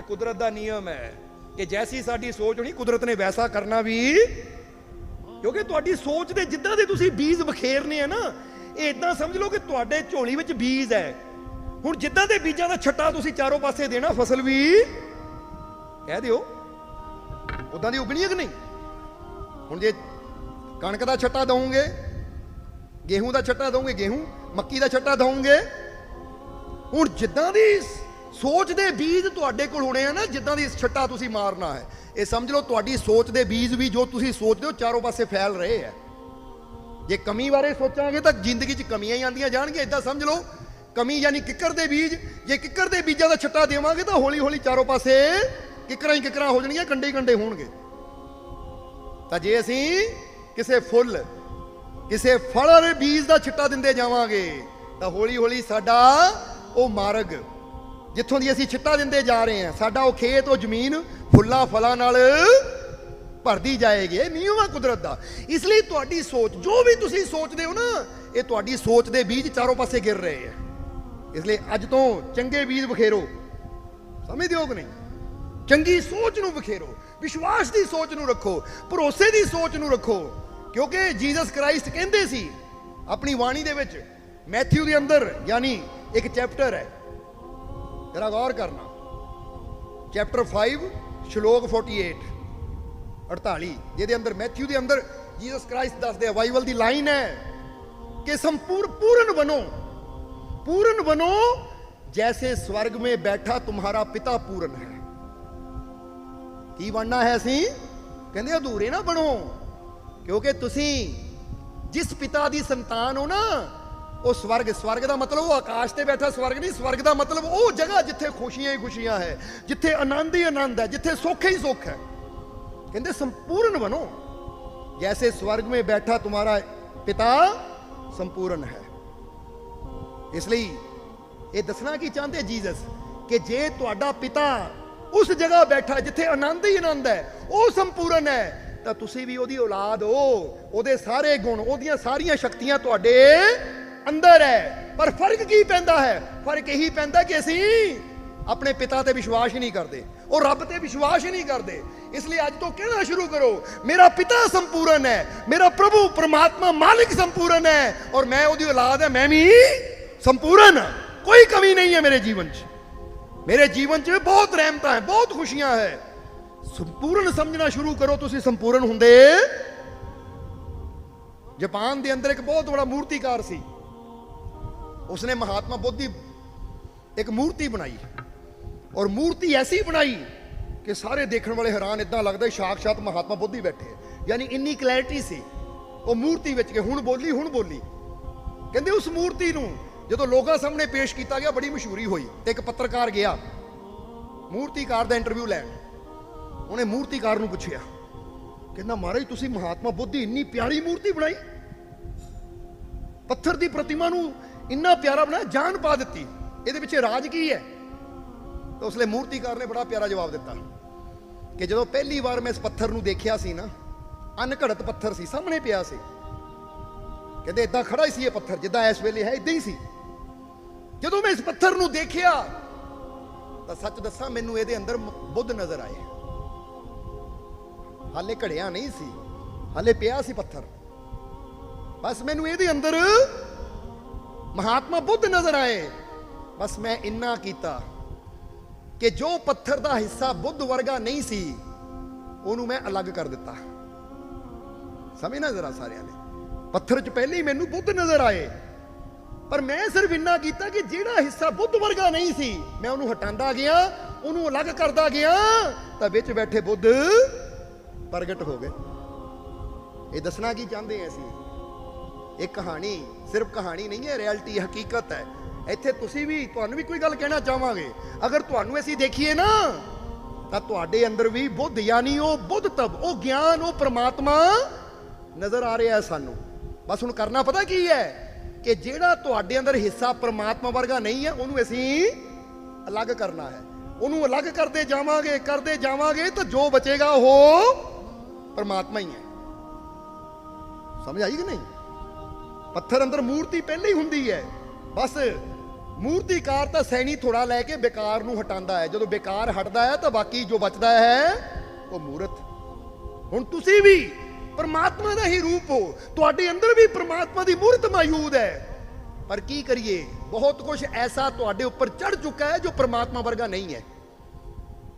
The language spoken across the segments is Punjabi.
ਇਹ ਕੁਦਰਤ ਦਾ ਨਿਯਮ ਹੈ ਕਿ ਜੈਸੀ ਸਾਡੀ ਸੋਚ ਹੋਣੀ, ਕੁਦਰਤ ਨੇ ਵੈਸਾ ਕਰਨਾ ਵੀ। ਕਿਉਂਕਿ ਤੁਹਾਡੀ ਸੋਚ ਦੇ ਜਿੱਦਾਂ ਦੇ ਤੁਸੀਂ ਬੀਜ ਬਖੇਰਨੇ ਆ ਨਾ, ਇਹ ਇਦਾਂ ਸਮਝ ਲਓ ਕਿ ਤੁਹਾਡੇ ਝੋਲੀ ਵਿੱਚ ਬੀਜ ਹੈ। ਹੁਣ ਜਿੱਦਾਂ ਦੇ ਬੀਜਾਂ ਦਾ ਛੱਟਾ ਤੁਸੀਂ ਚਾਰੋਂ ਪਾਸੇ ਦੇਣਾ, ਫਸਲ ਵੀ ਕਹਿ ਦਿਓ। ਉਦਾਂ ਦੀ ਉਗਣੀ ਹੈ ਕਿ ਨਹੀਂ? ਹੁਣ ਜੇ ਕਣਕ ਦਾ ਛੱਟਾ ਦਵੋਗੇ, ਗੇਹੂੰ ਦਾ ਛੱਟਾ ਦਵੋਗੇ, ਗੇਹੂੰ, ਮੱਕੀ ਦਾ ਛੱਟਾ ਦਵੋਗੇ, ਹੁਣ ਜਿੱਦਾਂ ਦੀ ਸੋਚ ਦੇ ਬੀਜ ਤੁਹਾਡੇ ਕੋਲ ਹੋਣੇ ਆ ਨਾ, ਜਿੱਦਾਂ ਦੀ ਛੱਟਾ ਤੁਸੀਂ ਮਾਰਨਾ ਹੈ। ਇਹ ਸਮਝ ਲਓ, ਤੁਹਾਡੀ ਸੋਚ ਦੇ ਬੀਜ ਵੀ ਜੋ ਤੁਸੀਂ ਸੋਚਦੇ ਹੋ, ਚਾਰੋਂ ਪਾਸੇ ਫੈਲ ਰਹੇ ਆ ਜੇ ਕਮੀ ਬਾਰੇ ਸੋਚਾਂਗੇ ਤਾਂ ਜ਼ਿੰਦਗੀ 'ਚ ਕਮੀਆਂ ਹੀ ਆਉਂਦੀਆਂ ਜਾਣਗੀਆਂ ਇਦਾਂ ਸਮਝ ਲਓ। ਕਮੀ ਯਾਨੀ ਕਿੱਕਰ ਦੇ ਬੀਜ, ਜੇ ਕਿੱਕਰ ਦੇ ਬੀਜਾਂ ਦਾ ਛੱਟਾ ਦੇਵਾਂਗੇ ਤਾਂ ਹੌਲੀ ਹੌਲੀ ਚਾਰੋਂ ਪਾਸੇ ਕਿੱਕਰਾਂ ਹੀ ਕਿੱਕਰਾਂ ਹੋ ਜਾਣਗੀਆਂ, ਕੰਡੇ ਹੀ ਕੰਡੇ ਹੋਣਗੇ। ਤਾਂ ਜੇ ਅਸੀਂ ਕਿਸੇ ਫੁੱਲ, ਕਿਸੇ ਫਲ ਦੇ ਬੀਜ ਦਾ ਛਿੱਟਾ ਦਿੰਦੇ ਜਾਵਾਂਗੇ, ਤਾਂ ਹੌਲੀ ਹੌਲੀ ਸਾਡਾ ਉਹ ਮਾਰਗ ਜਿੱਥੋਂ ਦੀ ਅਸੀਂ ਛਿੱਟਾ ਦਿੰਦੇ ਜਾ ਰਹੇ ਹਾਂ, ਸਾਡਾ ਉਹ ਖੇਤ, ਉਹ ਜ਼ਮੀਨ ਫੁੱਲਾਂ ਫਲਾਂ ਨਾਲ ਭਰਦੀ ਜਾਏਗੀ। ਇਹ ਨਿਯਮ ਆ ਕੁਦਰਤ ਦਾ। ਇਸ ਲਈ ਤੁਹਾਡੀ ਸੋਚ, ਜੋ ਵੀ ਤੁਸੀਂ ਸੋਚਦੇ ਹੋ ਨਾ, ਇਹ ਤੁਹਾਡੀ ਸੋਚ ਦੇ ਬੀਜ ਚਾਰੋਂ ਪਾਸੇ ਗਿਰ ਰਹੇ ਆ ਇਸ ਲਈ ਅੱਜ ਤੋਂ ਚੰਗੇ ਬੀਜ ਬਖੇਰੋ ਸਮਝਦੇ ਹੋ ਕਿ ਨਹੀਂ? ਚੰਗੀ ਸੋਚ ਨੂੰ ਬਖੇਰੋ ਵਿਸ਼ਵਾਸ ਦੀ ਸੋਚ ਨੂੰ ਰੱਖੋ। ਭਰੋਸੇ ਦੀ ਸੋਚ ਨੂੰ ਰੱਖੋ। ਕਿਉਂਕਿ ਜੀਸਸ ਕ੍ਰਾਈਸਟ ਕਹਿੰਦੇ ਸੀ, ਆਪਣੀ ਬਾਣੀ ਦੇ ਵਿੱਚ, ਮੈਥਿਊ ਦੇ ਅੰਦਰ, ਯਾਨੀ ਇੱਕ ਚੈਪਟਰ ਹੈ ਜਰਾ ਗੌਰ ਕਰਨਾ। ਚੈਪਟਰ 5 ਸ਼ਲੋਕ 48 48 ਜਿਹਦੇ ਅੰਦਰ ਮੈਥਿਊ ਦੇ ਅੰਦਰ ਜੀਸਸ ਕ੍ਰਾਈਸਟ ਦੱਸਦੇ ਅਵਾਈਵਲ ਦੀ ਲਾਈਨ ਹੈ ਕਿ ਸੰਪੂਰ ਪੂਰਨ ਬਨੋ ਪੂਰਨ ਬਨੋ ਜੈਸੇ ਸਵਰਗ ਮੇ ਬੈਠਾ ਤੁਹਾਡਾ ਪਿਤਾ ਪੂਰਨ ਹੈ। ਕੀ ਬਣਨਾ ਹੈ ਅਸੀਂ? ਕਹਿੰਦੇ ਅਧੂਰੇ ਨਾ ਬਣੋ। ਕਿਉਂਕਿ ਤੁਸੀਂ ਜਿਸ ਪਿਤਾ ਦੀ ਸੰਤਾਨ ਹੋ ਨਾ ਉਹ ਸਵਰਗ ਸਵਰਗ ਦਾ ਮਤਲਬ ਉਹ ਆਕਾਸ਼ ਤੇ ਬੈਠਾ ਸਵਰਗ ਨਹੀਂ, ਸਵਰਗ ਦਾ ਮਤਲਬ ਉਹ ਜਗ੍ਹਾ ਜਿੱਥੇ ਖੁਸ਼ੀਆਂ ਹੀ ਖੁਸ਼ੀਆਂ ਹੈ, ਜਿੱਥੇ ਆਨੰਦ ਹੀ ਆਨੰਦ ਹੈ, ਜਿੱਥੇ ਸੁੱਖ ਹੀ ਸੁੱਖ ਹੈ। ਕਹਿੰਦੇ ਸੰਪੂਰਨ ਬਣੋ। ਜੈਸੇ ਸਵਰਗ ਮੇ ਬੈਠਾ ਤੁਹਾਡਾ ਪਿਤਾ ਸੰਪੂਰਨ ਹੈ। ਇਸ ਲਈ ਇਹ ਦੱਸਣਾ ਕੀ ਚਾਹੁੰਦੇ ਜੀਜਸ ਕਿ ਜੇ ਤੁਹਾਡਾ ਪਿਤਾ ਉਸ ਜਗ੍ਹਾ ਬੈਠਾ ਜਿੱਥੇ ਆਨੰਦ ਹੀ ਆਨੰਦ ਹੈ, ਉਹ ਸੰਪੂਰਨ ਹੈ, ਤਾਂ ਤੁਸੀਂ ਵੀ ਉਹਦੀ ਔਲਾਦ ਹੋ। ਉਹਦੇ ਸਾਰੇ ਗੁਣ, ਉਹਦੀਆਂ ਸਾਰੀਆਂ ਸ਼ਕਤੀਆਂ ਤੁਹਾਡੇ ਅੰਦਰ ਹੈ, ਪਰ ਫ਼ਰਕ ਕੀ ਪੈਂਦਾ ਹੈ? ਫ਼ਰਕ ਇਹੀ ਪੈਂਦਾ ਕਿ ਅਸੀਂ ਆਪਣੇ ਪਿਤਾ ਤੇ ਵਿਸ਼ਵਾਸ ਹੀ ਨਹੀਂ ਕਰਦੇ, ਉਹ ਰੱਬ ਤੇ ਵਿਸ਼ਵਾਸ ਹੀ ਨਹੀਂ ਕਰਦੇ। ਇਸ ਲਈ ਅੱਜ ਤੋਂ ਕਹਿਣਾ ਸ਼ੁਰੂ ਕਰੋ, ਮੇਰਾ ਪਿਤਾ ਸੰਪੂਰਨ ਹੈ, ਮੇਰਾ ਪ੍ਰਭੂ ਪਰਮਾਤਮਾ ਮਾਲਿਕ ਸੰਪੂਰਨ ਹੈ, ਔਰ ਮੈਂ ਉਹਦੀ ਔਲਾਦ ਹੈ, ਮੈਂ ਵੀ ਸੰਪੂਰਨ ਹਾਂ। ਕੋਈ ਕਮੀ ਨਹੀਂ ਹੈ ਮੇਰੇ ਜੀਵਨ 'ਚ। ਮੇਰੇ ਜੀਵਨ 'ਚ ਬਹੁਤ ਰਹਿਮਤਾਂ ਹੈ, ਬਹੁਤ ਖੁਸ਼ੀਆਂ ਹੈ। ਸੰਪੂਰਨ ਸਮਝਣਾ ਸ਼ੁਰੂ ਕਰੋ, ਤੁਸੀਂ ਸੰਪੂਰਨ ਹੁੰਦੇ। ਜਾਪਾਨ ਦੇ ਅੰਦਰ ਇੱਕ ਬਹੁਤ ਬੜਾ ਮੂਰਤੀਕਾਰ ਸੀ। ਉਸਨੇ ਮਹਾਤਮਾ ਬੁੱਧ ਦੀ ਇੱਕ ਮੂਰਤੀ ਬਣਾਈ ਔਰ ਮੂਰਤੀ ਐਸੀ ਬਣਾਈ ਕਿ ਸਾਰੇ ਦੇਖਣ ਵਾਲੇ ਹੈਰਾਨ ਇਦਾਂ ਲੱਗਦਾ ਸਾਖਸ਼ਾਤ ਮਹਾਤਮਾ ਬੁੱਧੀ ਬੈਠੇ ਯਾਨੀ ਇੰਨੀ ਕਲੈਰਿਟੀ ਸੀ ਉਹ ਮੂਰਤੀ ਵਿੱਚ ਕਿ ਹੁਣ ਬੋਲੀ ਹੁਣ ਬੋਲੀ ਕਹਿੰਦੇ ਉਸ ਮੂਰਤੀ ਨੂੰ ਜਦੋਂ ਲੋਕਾਂ ਸਾਹਮਣੇ ਪੇਸ਼ ਕੀਤਾ ਗਿਆ ਬੜੀ ਮਸ਼ਹੂਰੀ ਹੋਈ ਤੇ ਇੱਕ ਪੱਤਰਕਾਰ ਗਿਆ ਮੂਰਤੀਕਾਰ ਦਾ ਇੰਟਰਵਿਊ ਲੈਣ ਉਹਨੇ ਮੂਰਤੀਕਾਰ ਨੂੰ ਪੁੱਛਿਆ ਕਹਿੰਦਾ ਮਹਾਰਾਜ ਤੁਸੀਂ ਮਹਾਤਮਾ ਬੁੱਧੀ ਇੰਨੀ ਪਿਆਰੀ ਮੂਰਤੀ ਬਣਾਈ ਪੱਥਰ ਦੀ ਪ੍ਰਤਿਮਾ ਨੂੰ ਇੰਨਾ ਪਿਆਰਾ ਬਣਾਇਆ, ਜਾਨ ਪਾ ਦਿੱਤੀ। ਇਹਦੇ ਪਿੱਛੇ ਰਾਜ ਕੀ ਹੈ? ਤਾਂ ਉਸਲੇ ਮੂਰਤੀਕਾਰ ਨੇ ਬੜਾ ਪਿਆਰਾ ਜਵਾਬ ਦਿੱਤਾ ਕਿ ਜਦੋਂ ਪਹਿਲੀ ਵਾਰ ਮੈਂ ਇਸ ਪੱਥਰ ਨੂੰ ਦੇਖਿਆ ਸੀ ਨਾ ਅਨਘੜਤ ਪੱਥਰ ਸੀ, ਸਾਹਮਣੇ ਪਿਆ ਸੀ। ਕਹਿੰਦੇ ਇਦਾਂ ਖੜਾ ਹੀ ਸੀ ਇਹ ਪੱਥਰ, ਜਿੱਦਾਂ ਇਸ ਵੇਲੇ ਹੈ ਇਦਾਂ ਹੀ ਸੀ। ਜਦੋਂ ਮੈਂ ਇਸ ਪੱਥਰ ਨੂੰ ਦੇਖਿਆ, ਤਾਂ ਸੱਚ ਦੱਸਾਂ, ਮੈਨੂੰ ਇਹਦੇ ਅੰਦਰ ਬੁੱਧ ਨਜ਼ਰ ਆਏ। ਹਾਲੇ ਘੜਿਆ ਨਹੀਂ ਸੀ, ਹਾਲੇ ਪਿਆ ਸੀ ਪੱਥਰ। ਬਸ ਮੈਨੂੰ ਇਹਦੇ ਅੰਦਰ ਮਹਾਤਮਾ ਬੁੱਧ ਨਜ਼ਰ ਆਏ। ਬਸ ਮੈਂ ਇੰਨਾ ਕੀਤਾ ਕਿ ਜੋ ਪੱਥਰ ਦਾ ਹਿੱਸਾ ਬੁੱਧ ਵਰਗਾ ਨਹੀਂ ਸੀ, ਉਹਨੂੰ ਮੈਂ ਅਲੱਗ ਕਰ ਦਿੱਤਾ। ਸਮਝਣਾ ਜ਼ਰਾ ਸਾਰਿਆਂ ਨੇ? ਪੱਥਰ 'ਚ ਪਹਿਲੇ ਹੀ ਮੈਨੂੰ ਬੁੱਧ ਨਜ਼ਰ ਆਏ। ਪਰ ਮੈਂ ਸਿਰਫ ਇੰਨਾ ਕੀਤਾ ਕਿ ਜਿਹੜਾ ਹਿੱਸਾ ਬੁੱਧ ਵਰਗਾ ਨਹੀਂ ਸੀ, ਮੈਂ ਉਹਨੂੰ ਹਟਾਉਂਦਾ ਗਿਆ, ਉਹਨੂੰ ਅਲੱਗ ਕਰਦਾ ਗਿਆ, ਤਾਂ ਵਿੱਚ ਬੈਠੇ ਬੁੱਧ ਪ੍ਰਗਟ ਹੋ ਗਏ। ਇਹ ਦੱਸਣਾ ਕੀ ਚਾਹੁੰਦੇ ਅਸੀਂ? ਇਹ ਕਹਾਣੀ ਸਿਰਫ ਕਹਾਣੀ ਨਹੀਂ ਹੈ, ਰਿਐਲਿਟੀ, ਹਕੀਕਤ ਹੈ। ਇੱਥੇ ਤੁਸੀਂ ਵੀ, ਤੁਹਾਨੂੰ ਵੀ ਕੋਈ ਗੱਲ ਕਹਿਣਾ ਚਾਹਾਂਗੇ। ਅਗਰ ਤੁਹਾਨੂੰ ਅਸੀਂ ਦੇਖੀਏ ਨਾ, ਤਾਂ ਤੁਹਾਡੇ ਅੰਦਰ ਵੀ ਬੁੱਧ ਯਾਨੀ ਉਹ ਬੁੱਧ ਤਬ ਉਹ ਗਿਆਨ, ਉਹ ਪ੍ਰਮਾਤਮਾ ਨਜ਼ਰ ਆ ਰਿਹਾ ਸਾਨੂੰ। ਬਸ ਹੁਣ ਕਰਨਾ ਪਤਾ ਕੀ ਹੈ ਕਿ ਜਿਹੜਾ ਤੁਹਾਡੇ ਅੰਦਰ ਹਿੱਸਾ ਪ੍ਰਮਾਤਮਾ ਵਰਗਾ ਨਹੀਂ ਹੈ, ਉਹਨੂੰ ਅਸੀਂ ਅਲੱਗ ਕਰਨਾ ਹੈ। ਉਹਨੂੰ ਅਲੱਗ ਕਰਦੇ ਜਾਵਾਂਗੇ ਕਰਦੇ ਜਾਵਾਂਗੇ, ਤਾਂ ਜੋ ਬਚੇਗਾ ਉਹ ਪਰਮਾਤਮਾ ਹੀ ਹੈ। ਸਮਝ ਆਈ ਕਿ ਨਹੀਂ? ਪੱਥਰ ਅੰਦਰ ਮੂਰਤੀ ਪਹਿਲੇ ਹੀ ਹੁੰਦੀ ਹੈ। ਬਸ ਮੂਰਤੀਕਾਰ ਤਾਂ ਸੈਣੀ ਥੋੜਾ ਲੈ ਕੇ ਬੇਕਾਰ ਨੂੰ ਹਟਾਉਂਦਾ ਹੈ। ਜਦੋਂ ਬੇਕਾਰ ਹਟਦਾ ਹੈ ਤਾਂ ਬਾਕੀ ਜੋ ਬਚਦਾ ਹੈ, ਉਹ ਮੂਰਤ। ਹੁਣ ਤੁਸੀਂ ਵੀ ਪਰਮਾਤਮਾ ਦਾ ਹੀ ਰੂਪ ਹੋ। ਤੁਹਾਡੇ ਅੰਦਰ ਵੀ ਪਰਮਾਤਮਾ ਦੀ ਮੂਰਤ ਮੌਜੂਦ ਹੈ। ਪਰ ਕੀ ਕਰੀਏ? ਬਹੁਤ ਕੁਝ ਐਸਾ ਤੁਹਾਡੇ ਉੱਪਰ ਚੜ ਚੁੱਕਾ ਹੈ ਜੋ ਪਰਮਾਤਮਾ ਵਰਗਾ ਨਹੀਂ ਹੈ।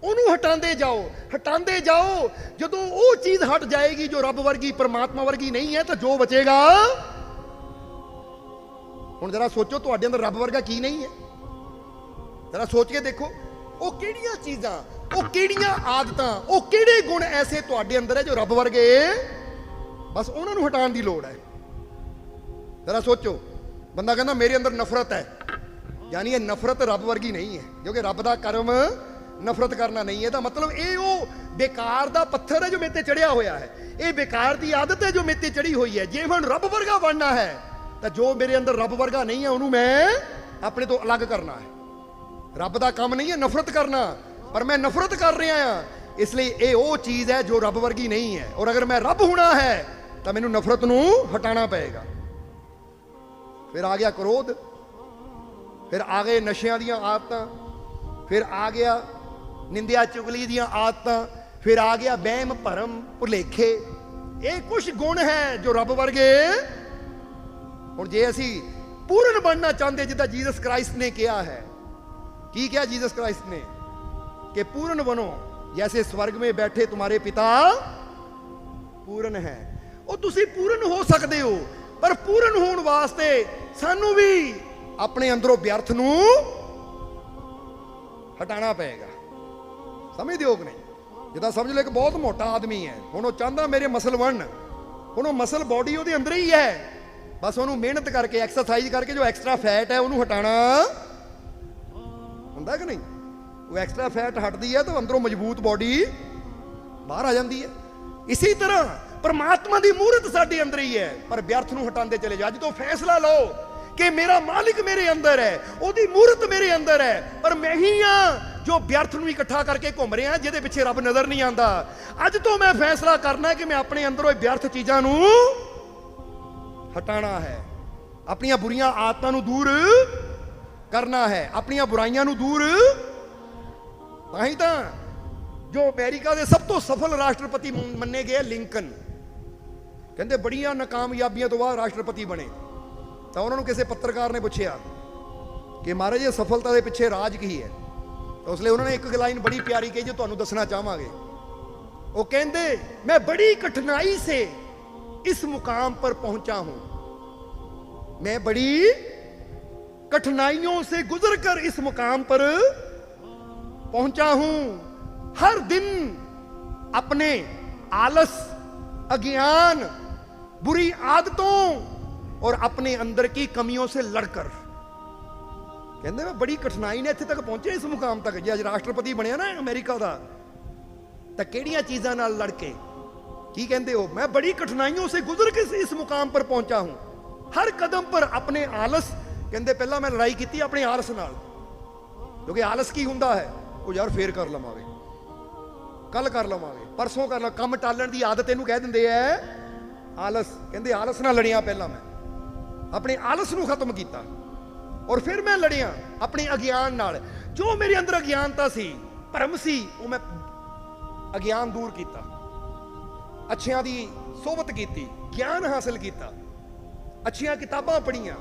ਉਹਨੂੰ ਹਟਾਉਂਦੇ ਜਾਓ। ਹਟਾਉਂਦੇ ਜਾਓ। ਜਦੋਂ ਉਹ ਚੀਜ਼ ਹਟ ਜਾਏਗੀ ਜੋ ਰੱਬ ਵਰਗੀ, ਪਰਮਾਤਮਾ ਵਰਗੀ ਨਹੀਂ ਹੈ ਤਾਂ ਜੋ ਬਚੇਗਾ ਹੁਣ ਜਰਾ ਸੋਚੋ ਤੁਹਾਡੇ ਅੰਦਰ ਰੱਬ ਵਰਗਾ ਕੀ ਨਹੀਂ ਹੈ? ਜਰਾ ਸੋਚ ਕੇ ਦੇਖੋ, ਉਹ ਕਿਹੜੀਆਂ ਚੀਜ਼ਾਂ, ਉਹ ਕਿਹੜੀਆਂ ਆਦਤਾਂ, ਉਹ ਕਿਹੜੇ ਗੁਣ ਐਸੇ ਤੁਹਾਡੇ ਅੰਦਰ ਹੈ ਜੋ ਰੱਬ ਵਰਗੇ ਬਸ ਉਹਨਾਂ ਨੂੰ ਹਟਾਉਣ ਦੀ ਲੋੜ ਹੈ। ਜਰਾ ਸੋਚੋ, ਬੰਦਾ ਕਹਿੰਦਾ ਮੇਰੇ ਅੰਦਰ ਨਫ਼ਰਤ ਹੈ, ਯਾਨੀ ਇਹ ਨਫ਼ਰਤ ਰੱਬ ਵਰਗੀ ਨਹੀਂ ਹੈ, ਕਿਉਂਕਿ ਰੱਬ ਦਾ ਕਰਮ ਨਫ਼ਰਤ ਕਰਨਾ ਨਹੀਂ ਹੈ, ਤਾਂ ਮਤਲਬ ਇਹ ਉਹ ਬੇਕਾਰ ਦਾ ਪੱਥਰ ਹੈ ਜੋ ਮੇਰੇ ਤੇ ਚੜਿਆ ਹੋਇਆ ਹੈ। ਇਹ ਬੇਕਾਰ ਦੀ ਆਦਤ ਹੈ ਜੋ ਮੇਰੇ ਤੇ ਚੜੀ ਹੋਈ ਹੈ ਜੇ ਹੁਣ ਰੱਬ ਵਰਗਾ ਬਣਨਾ ਹੈ। ਤਾਂ ਜੋ ਮੇਰੇ ਅੰਦਰ ਰੱਬ ਵਰਗਾ ਨਹੀਂ ਹੈ, ਉਹਨੂੰ ਮੈਂ ਆਪਣੇ ਤੋਂ ਅਲੱਗ ਕਰਨਾ ਹੈ। ਰੱਬ ਦਾ ਕੰਮ ਨਹੀਂ ਹੈ, ਨਫ਼ਰਤ ਕਰਨਾ। ਪਰ ਮੈਂ ਨਫ਼ਰਤ ਕਰ ਰਿਹਾ ਹਾਂ। ਇਸ ਲਈ ਇਹ ਉਹ ਚੀਜ਼ ਹੈ ਜੋ ਰੱਬ ਵਰਗੀ ਨਹੀਂ ਹੈ। ਔਰ ਅਗਰ ਮੈਂ ਰੱਬ ਹੋਣਾ ਹੈ, ਤਾਂ ਮੈਨੂੰ ਨਫ਼ਰਤ ਨੂੰ ਹਟਾਉਣਾ ਪਏਗਾ। ਫਿਰ ਆ ਗਿਆ ਕ੍ਰੋਧ। ਫਿਰ ਆ ਗਏ ਨਸ਼ਿਆਂ ਦੀਆਂ ਆਦਤਾਂ। ਫਿਰ ਆ ਗਿਆ ਨਿੰਦਿਆ ਚੁਗਲੀ ਦੀਆਂ ਆਦਤਾਂ। ਫਿਰ ਆ ਗਿਆ ਵਹਿਮ ਭਰਮ ਭੁਲੇਖੇ। ਇਹ ਕੁਝ ਗੁਣ ਹੈ ਜੋ ਰੱਬ ਵਰਗੇ ਹੁਣ ਜੇ ਅਸੀਂ ਪੂਰਨ ਬਣਨਾ ਚਾਹੁੰਦੇ ਜਿੱਦਾਂ ਜੀਸਸ ਕ੍ਰਾਈਸਟ ਨੇ ਕਿਹਾ ਹੈ, ਕੀ ਕਿਹਾ ਜੀਸਸ ਕ੍ਰਾਈਸਟ ਨੇ? ਕਿ ਪੂਰਨ ਬਣੋ। ਜੈਸੇ ਸਵਰਗ ਮੇ ਬੈਠੇ ਤੁਹਾਡੇ ਪਿਤਾ ਪੂਰਨ ਹੈ। ਉਹ ਤੁਸੀਂ ਪੂਰਨ ਹੋ ਸਕਦੇ ਹੋ, ਪਰ ਪੂਰਨ ਹੋਣ ਵਾਸਤੇ ਸਾਨੂੰ ਵੀ ਆਪਣੇ ਅੰਦਰੋਂ ਵਿਅਰਥ ਨੂੰ ਹਟਾਣਾ ਪਏਗਾ। ਸਮਝਦੇ ਹੋ ਕਿ ਨਹੀਂ? ਜਿੱਦਾਂ ਸਮਝ ਲਓ ਇੱਕ ਬਹੁਤ ਮੋਟਾ ਆਦਮੀ ਹੈ। ਹੁਣ ਉਹ ਚਾਹੁੰਦਾ ਮੇਰੇ ਮਸਲ ਵੜਨ ਹੁਣ ਉਹ ਮਸਲ ਬਾਡੀ ਉਹਦੇ ਅੰਦਰ ਹੀ ਹੈ। ਬਸ ਉਹਨੂੰ ਮਿਹਨਤ ਕਰਕੇ ਐਕਸਰਸਾਈਜ਼ ਕਰਕੇ ਜੋ ਐਕਸਟਰਾ ਫੈਟ ਹੈ, ਉਹਨੂੰ ਹਟਾਉਣਾ। ਹੁੰਦਾ ਕਿ ਨਹੀਂ? ਉਹ ਐਕਸਟਰਾ ਫੈਟ ਹਟਦੀ ਹੈ ਤਾਂ ਅੰਦਰੋਂ ਮਜ਼ਬੂਤ ਬਾਡੀ ਬਾਹਰ ਆ ਜਾਂਦੀ ਹੈ। ਇਸੇ ਤਰ੍ਹਾਂ ਪਰਮਾਤਮਾ ਦੀ ਮੂਰਤ ਸਾਡੇ ਅੰਦਰ ਹੀ ਹੈ, ਪਰ ਵਿਅਰਥ ਨੂੰ ਹਟਾਉਂਦੇ ਚਲੇ ਜਾ ਅੱਜ ਤੋਂ ਫੈਸਲਾ ਲਓ ਕਿ ਮੇਰਾ ਮਾਲਿਕ ਮੇਰੇ ਅੰਦਰ ਹੈ, ਉਹਦੀ ਮੂਰਤ ਮੇਰੇ ਅੰਦਰ ਹੈ, ਪਰ ਮੈਂ ਹੀ ਆ ਜੋ ਵਿਅਰਥ ਨੂੰ ਇਕੱਠਾ ਕਰਕੇ ਘੁੰਮ ਰਿਹਾ, ਜਿਹਦੇ ਪਿੱਛੇ ਰੱਬ ਨਜ਼ਰ ਨਹੀਂ ਆਉਂਦਾ। ਅੱਜ ਤੋਂ ਮੈਂ ਫੈਸਲਾ ਕਰਨਾ ਕਿ ਮੈਂ ਆਪਣੇ ਅੰਦਰੋਂ ਇਹ ਵਿਅਰਥ ਚੀਜ਼ਾਂ ਨੂੰ ਹਟਾਣਾ ਹੈ। ਆਪਣੀਆਂ ਬੁਰੀਆਂ ਆਦਤਾਂ ਨੂੰ ਦੂਰ ਕਰਨਾ ਹੈ। ਆਪਣੀਆਂ ਬੁਰਾਈਆਂ ਨੂੰ ਦੂਰ ਤਾਂ ਹੀ ਤਾਂ ਜੋ ਅਮਰੀਕਾ ਦੇ ਸਭ ਤੋਂ ਸਫਲ ਰਾਸ਼ਟਰਪਤੀ ਮੰਨੇ ਗਏ ਲਿੰਕਨ। ਕਹਿੰਦੇ ਬੜੀਆਂ ਨਾਕਾਮਯਾਬੀਆਂ ਤੋਂ ਬਾਅਦ ਰਾਸ਼ਟਰਪਤੀ ਬਣੇ। ਤਾਂ ਉਹਨਾਂ ਨੂੰ ਕਿਸੇ ਪੱਤਰਕਾਰ ਨੇ ਪੁੱਛਿਆ ਕਿ ਮਹਾਰਾਜ, ਇਹ ਸਫਲਤਾ ਦੇ ਪਿੱਛੇ ਰਾਜ ਕੀ ਹੈ? ਤਾਂ ਉਸ ਲਈ ਉਹਨਾਂ ਨੇ ਇੱਕ ਲਾਈਨ ਬੜੀ ਪਿਆਰੀ ਕਹੀ, ਜੋ ਤੁਹਾਨੂੰ ਦੱਸਣਾ ਚਾਹਾਂਗੇ। ਉਹ ਕਹਿੰਦੇ, ਮੈਂ ਬੜੀ ਕਠਿਨਾਈ ਸੇ इस मुकाम पर पहुंचा हूं मैं बड़ी कठिनाइयों से गुजर कर इस मुकाम पर पहुंचा हूं हर दिन अपने आलस अज्ञान बुरी आदतों और अपने अंदर की कमियों से लड़कर ਕਹਿੰਦੇ ਮੈਂ ਬੜੀ ਕਠਿਨਾਈ ਨੇ ਇੱਥੇ ਤੱਕ ਪਹੁੰਚੇ ਇਸ ਮੁਕਾਮ ਤੱਕ ਜੇ ਅੱਜ ਰਾਸ਼ਟਰਪਤੀ ਬਣਿਆ ਨਾ ਅਮਰੀਕਾ ਦਾ ਤਾਂ ਕਿਹੜੀਆਂ ਚੀਜ਼ਾਂ ਨਾਲ ਲੜ ਕੇ ਕੀ ਕਹਿੰਦੇ ਹੋ? ਮੈਂ ਬੜੀ ਕਠਿਨਾਈਆਂ ਸੇ ਗੁਜ਼ਰ ਕੇ ਇਸ ਮੁਕਾਮ ਪਰ ਪਹੁੰਚਾ ਹੂੰ। ਹਰ ਕਦਮ ਪਰ ਆਪਣੇ ਆਲਸ, ਕਹਿੰਦੇ ਪਹਿਲਾਂ ਮੈਂ ਲੜਾਈ ਕੀਤੀ ਆਪਣੇ ਆਲਸ ਨਾਲ। ਕਿਉਂਕਿ ਆਲਸ ਕੀ ਹੁੰਦਾ ਹੈ? ਉਹ ਯਾਰ ਫੇਰ ਕਰ ਲਵਾਂਗੇ। ਕੱਲ ਕਰ ਲਵਾਂਗੇ। ਪਰਸੋਂ ਕਰ ਲਵਾਂ ਕੰਮ ਟਾਲਣ ਦੀ ਆਦਤ ਇਹਨੂੰ ਕਹਿ ਦਿੰਦੇ ਐ। ਆਲਸ, ਕਹਿੰਦੇ ਆਲਸ ਨਾਲ ਲੜਿਆ ਪਹਿਲਾਂ ਮੈਂ। ਆਪਣੇ ਆਲਸ ਨੂੰ ਖਤਮ ਕੀਤਾ। ਔਰ ਫਿਰ ਮੈਂ ਲੜਿਆ ਆਪਣੇ ਅਗਿਆਨ ਨਾਲ। ਜੋ ਮੇਰੇ ਅੰਦਰ ਅਗਿਆਨਤਾ ਸੀ, ਭਰਮ ਸੀ, ਉਹ ਮੈਂ ਅਗਿਆਨ ਦੂਰ ਕੀਤਾ। ਅੱਛਿਆਂ ਦੀ ਸੋਬਤ ਕੀਤੀ, ਗਿਆਨ ਹਾਸਲ ਕੀਤਾ। ਅੱਛੀਆਂ ਕਿਤਾਬਾਂ ਪੜ੍ਹੀਆਂ,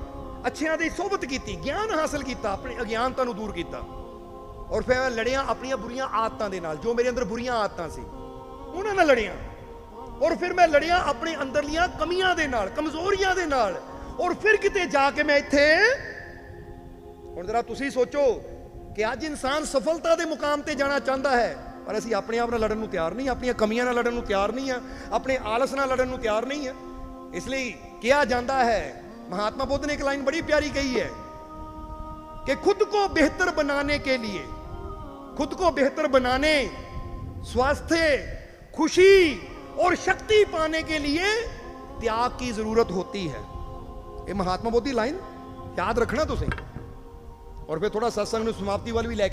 ਅੱਛਿਆਂ ਦੀ ਸੋਬਤ ਕੀਤੀ, ਗਿਆਨ ਹਾਸਲ ਕੀਤਾ, ਆਪਣੀ ਅਗਿਆਨਤਾ ਨੂੰ ਦੂਰ ਕੀਤਾ। ਔਰ ਫਿਰ ਮੈਂ ਲੜਿਆ ਆਪਣੀਆਂ ਬੁਰੀਆਂ ਆਦਤਾਂ ਦੇ ਨਾਲ, ਜੋ ਮੇਰੇ ਅੰਦਰ ਬੁਰੀਆਂ ਆਦਤਾਂ ਸੀ, ਉਹਨਾਂ ਨਾਲ ਲੜਿਆ। ਔਰ ਫਿਰ ਮੈਂ ਲੜਿਆ ਆਪਣੇ ਅੰਦਰਲੀਆਂ ਕਮੀਆਂ ਦੇ ਨਾਲ, ਕਮਜ਼ੋਰੀਆਂ ਦੇ ਨਾਲ। ਔਰ ਫਿਰ ਕਿਤੇ ਜਾ ਕੇ ਮੈਂ ਇੱਥੇ, ਹੁਣ ਜਰਾ ਤੁਸੀਂ ਸੋਚੋ ਕਿ ਅੱਜ ਇਨਸਾਨ ਸਫਲਤਾ ਦੇ ਮੁਕਾਮ ਤੇ ਜਾਣਾ ਚਾਹੁੰਦਾ ਹੈ। ਪਰ ਅਸੀਂ ਆਪਣੇ ਆਪ ਨਾਲ ਲੜਨ ਨੂੰ ਤਿਆਰ ਨਹੀਂ ਆਪਣੀਆਂ ਕਮੀਆਂ ਨਾਲ ਲੜਨ ਨੂੰ ਤਿਆਰ ਨਹੀਂ ਆ ਆਪਣੇ ਆਲਸ ਨਾਲ ਲੜਨ ਨੂੰ ਤਿਆਰ ਨਹੀਂ ਆ ਇਸ ਲਈ ਕਿਹਾ ਜਾਂਦਾ ਹੈ महात्मा बुद्ध ने एक लाइन बड़ी प्यारी कही है कि खुद को बेहतर बनाने के लिए खुद को बेहतर बनाने स्वास्थ्य खुशी और शक्ति पाने के लिए त्याग की जरूरत होती है ये महात्मा बुद्ध की लाइन याद रखना तुसें और फिर थोड़ा सत्संग ਨੂੰ ਸਮਾਪਤੀ ਵੱਲ ਵੀ ਲੈ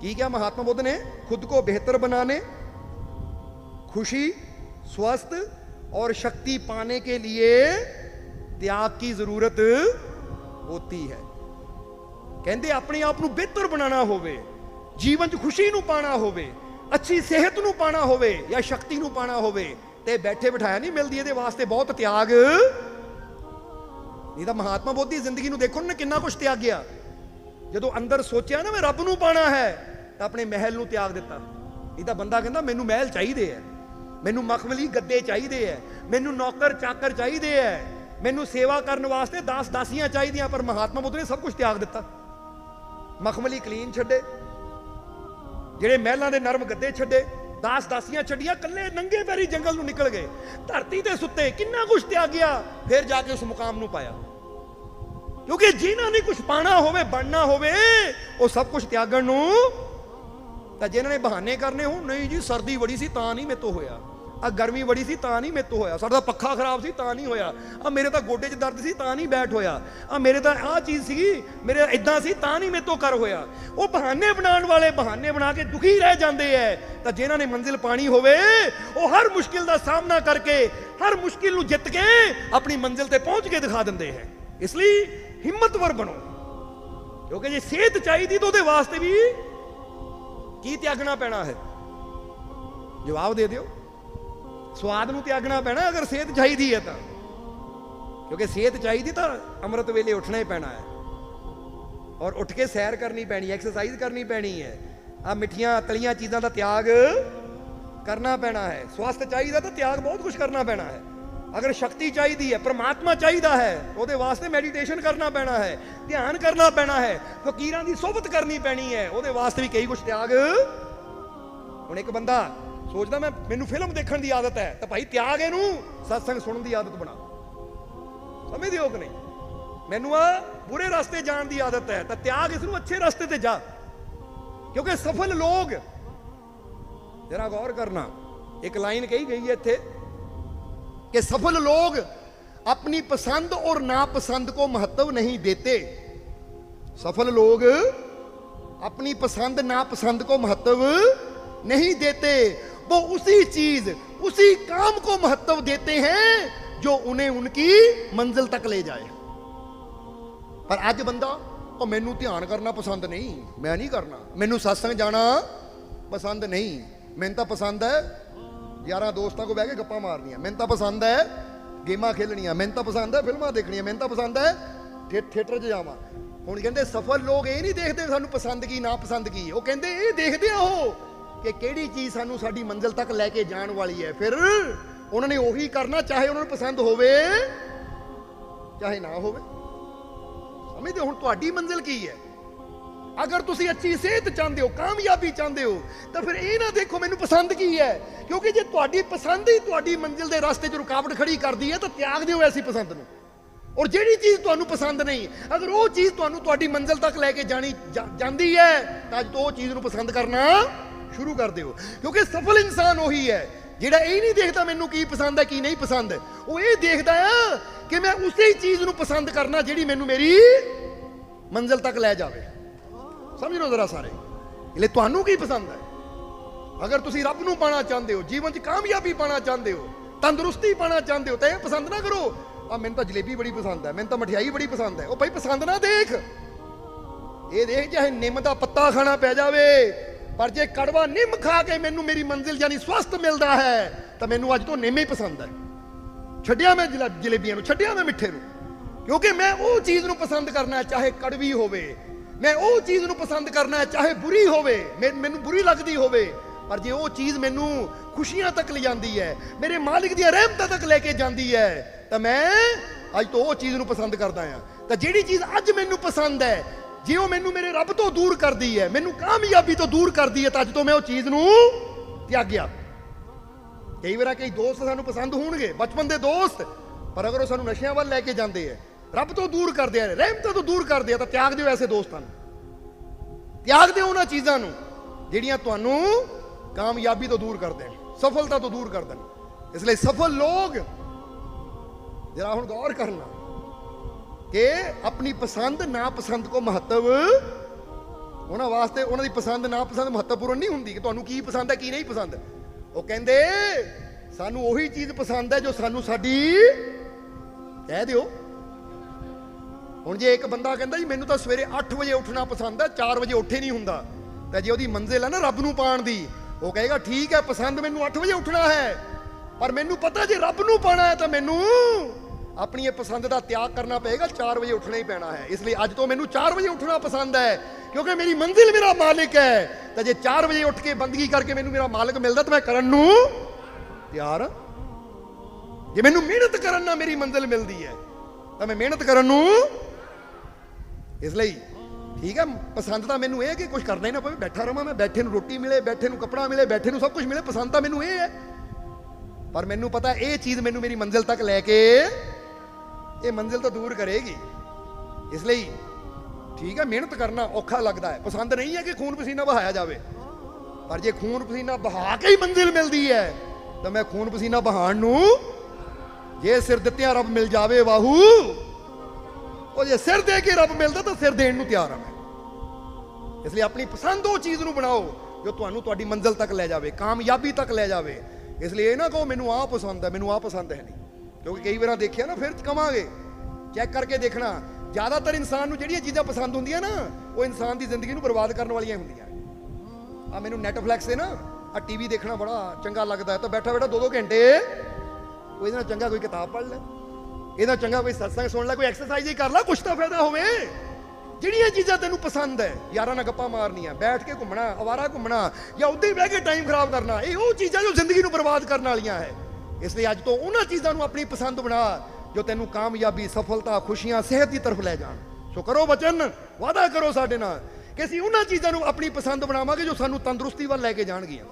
ਕੇ ਜਾਵਾਂਗੇ ਕੀ ਕਿਹਾ ਮਹਾਤਮਾ ਬੁੱਧ ਨੇ खुद को बेहतर बनाने खुशी स्वस्थ और शक्ति पाने के लिए त्याग की जरूरत होती है ਕਹਿੰਦੇ ਆਪਣੇ ਆਪ ਨੂੰ ਬਿਹਤਰ ਬਣਾਉਣਾ ਹੋਵੇ ਜੀਵਨ 'ਚ ਖੁਸ਼ੀ ਨੂੰ ਪਾਣਾ ਹੋਵੇ ਅੱਛੀ ਸਿਹਤ ਨੂੰ ਪਾਣਾ ਹੋਵੇ ਜਾਂ ਸ਼ਕਤੀ ਨੂੰ ਪਾਣਾ ਹੋਵੇ ਤੇ ਬੈਠੇ ਬਿਠਾਇਆ ਨਹੀਂ ਮਿਲਦੀ ਇਹਦੇ ਵਾਸਤੇ ਬਹੁਤ ਤਿਆਗ ਨਹੀਂ ਤਾਂ ਮਹਾਤਮਾ ਬੁੱਧ ਦੀ ਜ਼ਿੰਦਗੀ ਨੂੰ ਦੇਖੋ ਨਾ ਕਿੰਨਾ ਕੁਝ ਤਿਆਗਿਆ ਜਦੋਂ ਅੰਦਰ ਸੋਚਿਆ ਨਾ ਮੈਂ ਰੱਬ ਨੂੰ ਪਾਣਾ ਹੈ ਤਾਂ ਆਪਣੇ ਮਹਿਲ ਨੂੰ ਤਿਆਗ ਦਿੱਤਾ। ਇਹ ਤਾਂ ਬੰਦਾ ਕਹਿੰਦਾ, ਮੈਨੂੰ ਮਹਿਲ ਚਾਹੀਦੇ ਹੈ ਮੈਨੂੰ ਮਖਮਲੀ ਗੱਦੇ ਚਾਹੀਦੇ ਹੈ ਮੈਨੂੰ ਨੌਕਰ ਚਾਕਰ ਚਾਹੀਦੇ ਹੈ ਮੈਨੂੰ ਸੇਵਾ ਕਰਨ ਵਾਸਤੇ ਦਾਸ ਦਾਸੀਆਂ ਚਾਹੀਦੀਆਂ, ਪਰ ਮਹਾਤਮਾ ਬੁੱਧ ਨੇ ਸਭ ਕੁਝ ਤਿਆਗ ਦਿੱਤਾ। ਮਖਮਲੀ ਕਲੀਨ ਛੱਡੇ। ਜਿਹੜੇ ਮਹਿਲਾਂ ਦੇ ਨਰਮ ਗੱਦੇ ਛੱਡੇ, ਦਾਸ ਦਾਸੀਆਂ ਛੱਡੀਆਂ ਕੱਲੇ ਨੰਗੇ ਪੈਰੀ ਜੰਗਲ ਨੂੰ ਨਿਕਲ ਗਏ। ਧਰਤੀ ਤੇ ਸੁੱਤੇ ਕਿੰਨਾ ਕੁਝ ਤਿਆਗਿਆ, ਫਿਰ ਜਾ ਕੇ ਉਸ ਮੁਕਾਮ ਨੂੰ ਪਾਇਆ। ਕਿਉਂਕਿ ਜਿਨ੍ਹਾਂ ਨੇ ਕੁਝ ਪਾਣਾ ਹੋਵੇ, ਬਣਨਾ ਹੋਵੇ, ਉਹ ਸਭ ਕੁਝ ਤਿਆਗਣ ਨੂੰ ਤਾਂ ਜਿਨ੍ਹਾਂ ਨੇ ਬਹਾਨੇ ਕਰਨੇ ਹੋ ਨਹੀਂ ਜੀ, ਸਰਦੀ ਬੜੀ ਸੀ ਤਾਂ ਨਹੀਂ ਮੇਤੋਂ ਹੋਇਆ। ਆ ਗਰਮੀ ਬੜੀ ਸੀ ਤਾਂ ਨਹੀਂ ਮੇਤੋਂ ਹੋਇਆ। ਸਾਡਾ ਪੱਖਾ ਖਰਾਬ ਸੀ ਤਾਂ ਨਹੀਂ ਹੋਇਆ। ਆ ਮੇਰੇ ਤਾਂ ਗੋਡੇ 'ਚ ਦਰਦ ਸੀ ਤਾਂ ਨਹੀਂ ਬੈਠ ਹੋਇਆ। ਆ ਮੇਰੇ ਤਾਂ ਆਹ ਚੀਜ਼ ਸੀਗੀ, ਮੇਰੇ ਇਦਾਂ ਸੀ ਤਾਂ ਨਹੀਂ ਮੇਤੋਂ ਕਰ ਹੋਇਆ। ਉਹ ਬਹਾਨੇ ਬਣਾਉਣ ਵਾਲੇ ਬਹਾਨੇ ਬਣਾ ਕੇ ਦੁਖੀ ਰਹਿ ਜਾਂਦੇ ਐ। ਤਾਂ ਜਿਨ੍ਹਾਂ ਨੇ ਮੰਜ਼ਿਲ ਪਾਣੀ ਹੋਵੇ, ਉਹ ਹਰ ਮੁਸ਼ਕਿਲ ਦਾ ਸਾਹਮਣਾ ਕਰਕੇ, ਹਰ ਮੁਸ਼ਕਿਲ ਨੂੰ ਜਿੱਤ ਕੇ ਆਪਣੀ ਮੰਜ਼ਿਲ ਤੇ ਪਹੁੰਚ ਕੇ ਦਿਖਾ ਦਿੰਦੇ ਹੈ ਇਸ ਲਈ ਹਿੰਮਤਵਰ ਬਣੋ। ਕਿਉਂਕਿ ਜੇ ਸਿਹਤ ਚਾਹੀਦੀ ਤਾਂ ਉਹਦੇ ਵਾਸਤੇ ਵੀ ਕੀ ਤਿਆਗਣਾ ਪੈਣਾ ਹੈ? ਜਵਾਬ ਦੇ ਦਿਓ। ਸਵਾਦ ਨੂੰ ਤਿਆਗਣਾ ਪੈਣਾ, ਅਗਰ ਸਿਹਤ ਚਾਹੀਦੀ ਹੈ ਤਾਂ। ਕਿਉਂਕਿ ਸਿਹਤ ਚਾਹੀਦੀ ਤਾਂ ਅੰਮ੍ਰਿਤ ਵੇਲੇ ਉੱਠਣਾ ਹੀ ਪੈਣਾ ਹੈ। ਔਰ ਉੱਠ ਕੇ ਸੈਰ ਕਰਨੀ ਪੈਣੀ ਹੈ ਐਕਸਰਸਾਈਜ਼ ਕਰਨੀ ਪੈਣੀ ਹੈ। ਆ ਮਿੱਠੀਆਂ, ਤਲੀਆਂ ਚੀਜ਼ਾਂ ਦਾ ਤਿਆਗ ਕਰਨਾ ਪੈਣਾ ਹੈ। ਸਵਾਸਥ ਚਾਹੀਦਾ ਤਾਂ ਤਿਆਗ, ਬਹੁਤ ਕੁਝ ਕਰਨਾ ਪੈਣਾ ਹੈ। ਅਗਰ ਸ਼ਕਤੀ ਚਾਹੀਦੀ ਹੈ, ਪ੍ਰਮਾਤਮਾ ਚਾਹੀਦਾ ਹੈ, ਉਹਦੇ ਵਾਸਤੇ ਮੈਡੀਟੇਸ਼ਨ ਕਰਨਾ ਪੈਣਾ ਹੈ, ਧਿਆਨ ਕਰਨਾ ਪੈਣਾ ਹੈ, ਫਕੀਰਾਂ ਦੀ ਸੋਭਤ ਕਰਨੀ ਪੈਣੀ ਹੈ, ਉਹਦੇ ਵਾਸਤੇ ਵੀ ਕਈ ਕੁਝ ਤਿਆਗ। ਹੁਣ ਇੱਕ ਬੰਦਾ ਸੋਚਦਾ ਮੈਂ, ਮੈਨੂੰ ਫਿਲਮ ਦੇਖਣ ਦੀ ਆਦਤ ਹੈ, ਤਾਂ ਭਾਈ ਤਿਆਗ ਇਹਨੂੰ, ਸਤਸੰਗ ਸੁਣਨ ਦੀ ਆਦਤ ਬਣਾ। ਸਮਝਦੇ ਹੋ ਕਿ ਨਹੀਂ? ਮੈਨੂੰ ਆ ਬੁਰੇ ਰਸਤੇ ਜਾਣ ਦੀ ਆਦਤ ਹੈ, ਤਾਂ ਤਿਆਗ ਇਸ ਨੂੰ ਅੱਛੇ ਰਸਤੇ ਤੇ ਜਾ। ਕਿਉਂਕਿ ਸਫਲ ਲੋਕ, ਜਰਾ ਗੌਰ ਕਰਨਾ, ਇੱਕ ਲਾਈਨ ਕਹੀ ਗਈ ਹੈ ਇੱਥੇ कि सफल लोग अपनी पसंद और नापसंद को महत्व नहीं देते सफल लोग अपनी पसंद नापसंद को महत्व नहीं देते वो उसी चीज उसी काम को महत्व देते हैं जो उन्हें उनकी मंजिल तक ले जाए ਪਰ ਅੱਜ ਬੰਦਾ ਉਹ ਮੈਨੂੰ ਧਿਆਨ ਕਰਨਾ ਪਸੰਦ ਨਹੀਂ ਮੈਂ ਨਹੀਂ ਕਰਨਾ ਮੈਨੂੰ satsang ਜਾਣਾ ਪਸੰਦ ਨਹੀਂ ਮੈਨੂੰ ਤਾਂ ਪਸੰਦ ਹੈ ਯਾਰਾਂ ਦੋਸਤਾਂ ਕੋ ਬਹਿ ਕੇ ਗੱਪਾਂ ਮਾਰਨੀਆਂ। ਮੈਨੂੰ ਤਾਂ ਪਸੰਦ ਹੈ ਗੇਮਾਂ ਖੇਲਣੀਆਂ। ਮੈਨੂੰ ਤਾਂ ਪਸੰਦ ਹੈ ਫਿਲਮਾਂ ਦੇਖਣੀਆਂ। ਮੈਨੂੰ ਤਾਂ ਪਸੰਦ ਹੈ ਥੀ- ਥੀਏਟਰ 'ਚ ਜਾਵਾਂ। ਹੁਣ ਕਹਿੰਦੇ ਸਫਲ ਲੋਕ ਇਹ ਨਹੀਂ ਦੇਖਦੇ ਸਾਨੂੰ ਪਸੰਦ ਕੀ, ਨਾ ਪਸੰਦ ਕੀ। ਉਹ ਕਹਿੰਦੇ ਇਹ ਦੇਖਦੇ ਆ ਉਹ ਕਿ ਕਿਹੜੀ ਚੀਜ਼ ਸਾਨੂੰ ਸਾਡੀ ਮੰਜ਼ਿਲ ਤੱਕ ਲੈ ਕੇ ਜਾਣ ਵਾਲੀ ਹੈ। ਫਿਰ ਉਹਨਾਂ ਨੇ ਉਹੀ ਕਰਨਾ, ਚਾਹੇ ਉਹਨਾਂ ਨੂੰ ਪਸੰਦ ਹੋਵੇ, ਚਾਹੇ ਨਾ ਹੋਵੇ। ਸਮਝਦੇ ਹੁਣ ਤੁਹਾਡੀ ਮੰਜ਼ਿਲ ਕੀ ਹੈ? ਅਗਰ ਤੁਸੀਂ ਅੱਛੀ ਸਿਹਤ ਚਾਹੁੰਦੇ ਹੋ, ਕਾਮਯਾਬੀ ਚਾਹੁੰਦੇ ਹੋ, ਤਾਂ ਫਿਰ ਇਹ ਨਾ ਦੇਖੋ ਮੈਨੂੰ ਪਸੰਦ ਕੀ ਹੈ। ਕਿਉਂਕਿ ਜੇ ਤੁਹਾਡੀ ਪਸੰਦ ਹੀ ਤੁਹਾਡੀ ਮੰਜ਼ਿਲ ਦੇ ਰਸਤੇ 'ਚ ਰੁਕਾਵਟ ਖੜੀ ਕਰਦੀ ਹੈ, ਤਾਂ ਤਿਆਗ ਦਿਓ ਐਸੀ ਪਸੰਦ ਨੂੰ। ਔਰ ਜਿਹੜੀ ਚੀਜ਼ ਤੁਹਾਨੂੰ ਪਸੰਦ ਨਹੀਂ, ਅਗਰ ਉਹ ਚੀਜ਼ ਤੁਹਾਨੂੰ ਤੁਹਾਡੀ ਮੰਜ਼ਿਲ ਤੱਕ ਲੈ ਕੇ ਜਾਣੀ ਜਾ- ਜਾਂਦੀ ਹੈ, ਤਾਂ ਉਹ ਚੀਜ਼ ਨੂੰ ਪਸੰਦ ਕਰਨਾ ਸ਼ੁਰੂ ਕਰ ਦਿਓ। ਕਿਉਂਕਿ ਸਫਲ ਇਨਸਾਨ ਉਹੀ ਹੈ, ਜਿਹੜਾ ਇਹ ਨਹੀਂ ਦੇਖਦਾ ਮੈਨੂੰ ਕੀ ਪਸੰਦ ਹੈ, ਕੀ ਨਹੀਂ ਪਸੰਦ। ਉਹ ਇਹ ਦੇਖਦਾ ਆ ਕਿ ਮੈਂ ਉਸੇ ਚੀਜ਼ ਨੂੰ ਪਸੰਦ ਕਰਨਾ ਜਿਹੜੀ ਮੈਨੂੰ ਮੇਰੀ ਮੰਜ਼ਿਲ ਤੱਕ ਲੈ ਜਾਵੇ। ਸਮਝ ਲਓ ਜ਼ਰਾ ਸਾਰੇ। ਇਲੇ ਤੁਹਾਨੂੰ ਕੀ ਪਸੰਦ ਹੈ? ਅਗਰ ਤੁਸੀਂ ਰੱਬ ਨੂੰ ਪਾਣਾ ਚਾਹੁੰਦੇ ਹੋ, ਜੀਵਨ 'ਚ ਕਾਮਯਾਬੀ ਪਾਣਾ ਚਾਹੁੰਦੇ ਹੋ, ਤੰਦਰੁਸਤੀ ਪਾਣਾ ਚਾਹੁੰਦੇ ਹੋ, ਤਾਂ ਇਹ ਪਸੰਦ ਨਾ ਕਰੋ। ਆ ਮੈਨੂੰ ਤਾਂ ਜਲੇਬੀ ਬੜੀ ਪਸੰਦ ਹੈ, ਮੈਨੂੰ ਤਾਂ ਮਠਿਆਈ ਬੜੀ ਪਸੰਦ ਹੈ। ਉਹ ਭਾਈ ਪਸੰਦ ਨਾ ਦੇਖ। ਇਹ ਦੇਖ ਚਾਹੇ ਨਿੰਮ ਦਾ ਪੱਤਾ ਖਾਣਾ ਪੈ ਜਾਵੇ, ਪਰ ਜੇ ਕੜਵਾ ਨਿੰਮ ਖਾ ਕੇ ਮੈਨੂੰ ਮੇਰੀ ਮੰਜ਼ਿਲ ਯਾਨੀ ਸਵਸਥ ਮਿਲਦਾ ਹੈ, ਤਾਂ ਮੈਨੂੰ ਅੱਜ ਤੋਂ ਨਿੰਮ ਹੀ ਪਸੰਦ ਹੈ। ਛੱਡਿਆ ਮੈਂ ਜਲੇਬੀਆਂ ਨੂੰ, ਛੱਡਿਆ ਮੈਂ ਮਿੱਠੇ ਨੂੰ। ਕਿਉਂਕਿ ਮੈਂ ਉਹ ਚੀਜ਼ ਨੂੰ ਪਸੰਦ ਕਰਨਾ ਚਾਹੇ ਕੜਵੀ ਹੋਵੇ ਮੈਂ ਉਹ ਚੀਜ਼ ਨੂੰ ਪਸੰਦ ਕਰਨਾ ਚਾਹੇ ਬੁਰੀ ਹੋਵੇ, ਮੈ- ਮੈਨੂੰ ਬੁਰੀ ਲੱਗਦੀ ਹੋਵੇ, ਪਰ ਜੇ ਉਹ ਚੀਜ਼ ਮੈਨੂੰ ਖੁਸ਼ੀਆਂ ਤੱਕ ਲਿਜਾਂਦੀ ਹੈ, ਮੇਰੇ ਮਾਲਿਕ ਦੀਆਂ ਰਹਿਮਤਾਂ ਤੱਕ ਲੈ ਕੇ ਜਾਂਦੀ ਹੈ, ਤਾਂ ਮੈਂ ਅੱਜ ਤੋਂ ਉਹ ਚੀਜ਼ ਨੂੰ ਪਸੰਦ ਕਰਦਾ ਹਾਂ। ਤਾਂ ਜਿਹੜੀ ਚੀਜ਼ ਅੱਜ ਮੈਨੂੰ ਪਸੰਦ ਹੈ, ਜੇ ਉਹ ਮੈਨੂੰ ਮੇਰੇ ਰੱਬ ਤੋਂ ਦੂਰ ਕਰਦੀ ਹੈ, ਮੈਨੂੰ ਕਾਮਯਾਬੀ ਤੋਂ ਦੂਰ ਕਰਦੀ ਹੈ, ਤਾਂ ਅੱਜ ਤੋਂ ਮੈਂ ਉਹ ਚੀਜ਼ ਨੂੰ ਤਿਆਗਿਆ। ਕਈ ਵਾਰ ਕਈ ਦੋਸਤ ਸਾਨੂੰ ਪਸੰਦ ਹੋਣਗੇ, ਬਚਪਨ ਦੇ ਦੋਸਤ, ਪਰ ਅਗਰ ਉਹ ਸਾਨੂੰ ਨਸ਼ਿਆਂ ਵੱਲ ਲੈ ਕੇ ਜਾਂਦੇ ਆ ਰੱਬ ਤੋਂ ਦੂਰ ਕਰਦੇ ਆ, ਰਹਿਮਤਾਂ ਤੋਂ ਦੂਰ ਕਰਦੇ ਆ, ਤਾਂ ਤਿਆਗ ਦਿਓ ਐਸੇ ਦੋਸਤਾਂ ਨੂੰ। ਤਿਆਗ ਦਿਓ ਉਹਨਾਂ ਚੀਜ਼ਾਂ ਨੂੰ, ਜਿਹੜੀਆਂ ਤੁਹਾਨੂੰ ਕਾਮਯਾਬੀ ਤੋਂ ਦੂਰ ਕਰਦੇ ਸਫਲਤਾ ਤੋਂ ਦੂਰ ਕਰਦੇ ਨੇ। ਇਸ ਲਈ ਸਫਲ ਲੋਕ ਜਰਾ ਹੁਣ ਗੌਰ ਕਰਨਾ ਕਿ ਆਪਣੀ ਪਸੰਦ ਨਾ ਪਸੰਦ ਕੋ ਮਹੱਤਵ ਉਹਨਾਂ ਵਾਸਤੇ ਉਹਨਾਂ ਦੀ ਪਸੰਦ ਨਾ ਪਸੰਦ ਮਹੱਤਵਪੂਰਨ ਨਹੀਂ ਹੁੰਦੀ ਕਿ ਤੁਹਾਨੂੰ ਕੀ ਪਸੰਦ ਹੈ, ਕੀ ਨਹੀਂ ਪਸੰਦ। ਉਹ ਕਹਿੰਦੇ, ਸਾਨੂੰ ਉਹੀ ਚੀਜ਼ ਪਸੰਦ ਹੈ ਜੋ ਸਾਨੂੰ ਸਾਡੀ, ਕਹਿ ਦਿਓ ਹੁਣ ਜੇ ਇੱਕ ਬੰਦਾ ਕਹਿੰਦਾ ਜੀ, ਮੈਨੂੰ ਤਾਂ ਸਵੇਰੇ 8 ਵਜੇ ਉੱਠਣਾ ਪਸੰਦ ਹੈ 4 ਵਜੇ ਉੱਠੇ ਨਹੀਂ ਹੁੰਦਾ। ਤਾਂ ਜੇ ਉਹਦੀ ਮੰਜ਼ਿਲ ਹੈ ਨਾ ਰੱਬ ਨੂੰ ਪਾਣ ਦੀ, ਉਹ ਕਹੇਗਾ, ਠੀਕ ਹੈ, ਪਸੰਦ ਮੈਨੂੰ 8 ਵਜੇ ਉੱਠਣਾ ਹੈ। ਪਰ ਮੈਨੂੰ ਪਤਾ ਜੇ ਰੱਬ ਨੂੰ ਪਾਣਾ ਹੈ ਤਾਂ ਮੈਨੂੰ ਆਪਣੀ ਇਹ ਪਸੰਦ ਦਾ ਤਿਆਗ ਕਰਨਾ ਪਏਗਾ 4 ਵਜੇ ਉੱਠਣਾ ਹੀ ਪੈਣਾ ਹੈ। ਇਸ ਲਈ ਅੱਜ ਤੋਂ ਮੈਨੂੰ 4 ਵਜੇ ਉੱਠਣਾ ਪਸੰਦ ਹੈ, ਕਿਉਂਕਿ ਮੇਰੀ ਮੰਜ਼ਿਲ ਮੇਰਾ ਮਾਲਕ ਹੈ। ਤਾਂ ਜੇ 4 ਵਜੇ ਉੱਠ ਕੇ ਬੰਦਗੀ ਕਰਕੇ ਮੈਨੂੰ ਮੇਰਾ ਮਾਲਕ ਮਿਲਦਾ ਤਾਂ ਮੈਂ ਕਰਨ ਨੂੰ ਤਿਆਰ ਜੇ ਮੈਨੂੰ ਮਿਹਨਤ ਕਰਨ ਨਾਲ ਮੇਰੀ ਮੰਜ਼ਿਲ ਮਿਲਦੀ ਹੈ, ਤਾਂ ਮੈਂ ਮਿਹਨਤ ਕਰਨ ਨੂੰ ਇਸ ਲਈ ਠੀਕ ਹੈ ਪਸੰਦ ਤਾਂ ਮੈਨੂੰ ਇਹ ਕਿ ਕੁਝ ਕਰਨਾ ਹੀ ਨਾ ਪਵੇ। ਬੈਠਾ ਰਵਾਂ ਮੈਂ, ਬੈਠੇ ਨੂੰ ਰੋਟੀ ਮਿਲੇ, ਬੈਠੇ ਨੂੰ ਕੱਪੜਾ ਮਿਲੇ, ਬੈਠੇ ਨੂੰ ਸਭ ਕੁਝ ਮਿਲੇ, ਪਸੰਦ ਤਾਂ ਮੈਨੂੰ ਇਹ ਹੈ। ਪਰ ਮੈਨੂੰ ਪਤਾ ਇਹ ਚੀਜ਼ ਮੈਨੂੰ ਮੇਰੀ ਮੰਜ਼ਿਲ ਤੱਕ ਲੈ ਕੇ ਇਹ ਮੰਜ਼ਿਲ ਤੋਂ ਦੂਰ ਕਰੇਗੀ। ਇਸ ਲਈ ਠੀਕ ਹੈ ਮਿਹਨਤ ਕਰਨਾ ਔਖਾ ਲੱਗਦਾ ਹੈ। ਪਸੰਦ ਨਹੀਂ ਹੈ ਕਿ ਖੂਨ ਪਸੀਨਾ ਬਹਾਇਆ ਜਾਵੇ। ਪਰ ਜੇ ਖੂਨ ਪਸੀਨਾ ਬਹਾ ਕੇ ਹੀ ਮੰਜ਼ਿਲ ਮਿਲਦੀ ਹੈ, ਤਾਂ ਮੈਂ ਖੂਨ ਪਸੀਨਾ ਬਹਾਉਣ ਨੂੰ ਜੇ ਸਿਰ ਦਿੱਤਿਆਂ ਰੱਬ ਮਿਲ ਜਾਵੇ ਵਾਹੂ। ਉਹ ਜੇ ਸਿਰ ਦੇ ਕੇ ਰੱਬ ਮਿਲਦਾ ਤਾਂ ਸਿਰ ਦੇਣ ਨੂੰ ਤਿਆਰ ਹਾਂ ਮੈਂ। ਇਸ ਲਈ ਆਪਣੀ ਪਸੰਦ ਉਹ ਚੀਜ਼ ਨੂੰ ਬਣਾਓ ਜੋ ਤੁਹਾਨੂੰ ਤੁਹਾਡੀ ਮੰਜ਼ਿਲ ਤੱਕ ਲੈ ਜਾਵੇ, ਕਾਮਯਾਬੀ ਤੱਕ ਲੈ ਜਾਵੇ। ਇਸ ਲਈ ਇਹ ਨਾ ਕਹੋ, ਮੈਨੂੰ ਆਹ ਪਸੰਦ ਹੈ, ਮੈਨੂੰ ਆਹ ਪਸੰਦ ਹੈ ਨਹੀਂ। ਕਿਉਂਕਿ ਕਈ ਵਾਰਾਂ ਦੇਖਿਆ ਨਾ, ਫਿਰ ਕਵਾਂਗੇ। ਚੈੱਕ ਕਰਕੇ ਦੇਖਣਾ। ਜ਼ਿਆਦਾਤਰ ਇਨਸਾਨ ਨੂੰ ਜਿਹੜੀਆਂ ਚੀਜ਼ਾਂ ਪਸੰਦ ਹੁੰਦੀਆਂ ਨਾ, ਉਹ ਇਨਸਾਨ ਦੀ ਜ਼ਿੰਦਗੀ ਨੂੰ ਬਰਬਾਦ ਕਰਨ ਵਾਲੀਆਂ ਹੁੰਦੀਆਂ। ਆ ਮੈਨੂੰ ਨੈਟਫਲੈਕਸ ਤੇ ਨਾ ਆ ਟੀਵੀ ਦੇਖਣਾ ਬੜਾ ਚੰਗਾ ਲੱਗਦਾ ਹੈ। ਤਾਂ ਬੈਠਾ ਬੈਠਾ ਦੋ ਦੋ ਘੰਟੇ ਕੋਈ ਇਹਦੇ ਨਾਲ ਚੰਗਾ ਕੋਈ ਕਿਤਾਬ ਪੜ੍ਹ ਲੈ। ਇਹਦਾ ਚੰਗਾ ਕੋਈ ਸਤਸੰਗ ਸੁਣ ਲੈ ਕੋਈ ਐਕਸਰਸਾਈਜ਼ ਹੀ ਕਰ ਲੈ, ਕੁਛ ਤਾਂ ਫਾਇਦਾ ਹੋਵੇ। ਜਿਹੜੀਆਂ ਚੀਜ਼ਾਂ ਤੈਨੂੰ ਪਸੰਦ ਹੈ ਯਾਰਾਂ ਨਾਲ ਗੱਪਾਂ ਮਾਰਨੀਆਂ, ਬੈਠ ਕੇ ਘੁੰਮਣਾ, ਅਵਾਰਾ ਘੁੰਮਣਾ, ਜਾਂ ਉੱਦਾਂ ਹੀ ਬਹਿ ਕੇ ਟਾਈਮ ਖਰਾਬ ਕਰਨਾ, ਇਹ ਉਹ ਚੀਜ਼ਾਂ ਜੋ ਜ਼ਿੰਦਗੀ ਨੂੰ ਬਰਬਾਦ ਕਰਨ ਵਾਲੀਆਂ ਹੈ ਇਸ ਲਈ ਅੱਜ ਤੋਂ ਉਹਨਾਂ ਚੀਜ਼ਾਂ ਨੂੰ ਆਪਣੀ ਪਸੰਦ ਬਣਾ, ਜੋ ਤੈਨੂੰ ਕਾਮਯਾਬੀ, ਸਫਲਤਾ, ਖੁਸ਼ੀਆਂ, ਸਿਹਤ ਦੀ ਤਰਫ ਲੈ ਜਾਣ। ਸੋ ਕਰੋ ਬਚਨ, ਵਾਅਦਾ ਕਰੋ ਸਾਡੇ ਨਾਲ ਕਿ ਅਸੀਂ ਉਹਨਾਂ ਚੀਜ਼ਾਂ ਨੂੰ ਆਪਣੀ ਪਸੰਦ ਬਣਾਵਾਂਗੇ ਜੋ ਸਾਨੂੰ ਤੰਦਰੁਸਤੀ ਵੱਲ ਲੈ ਕੇ ਜਾਣਗੀਆਂ।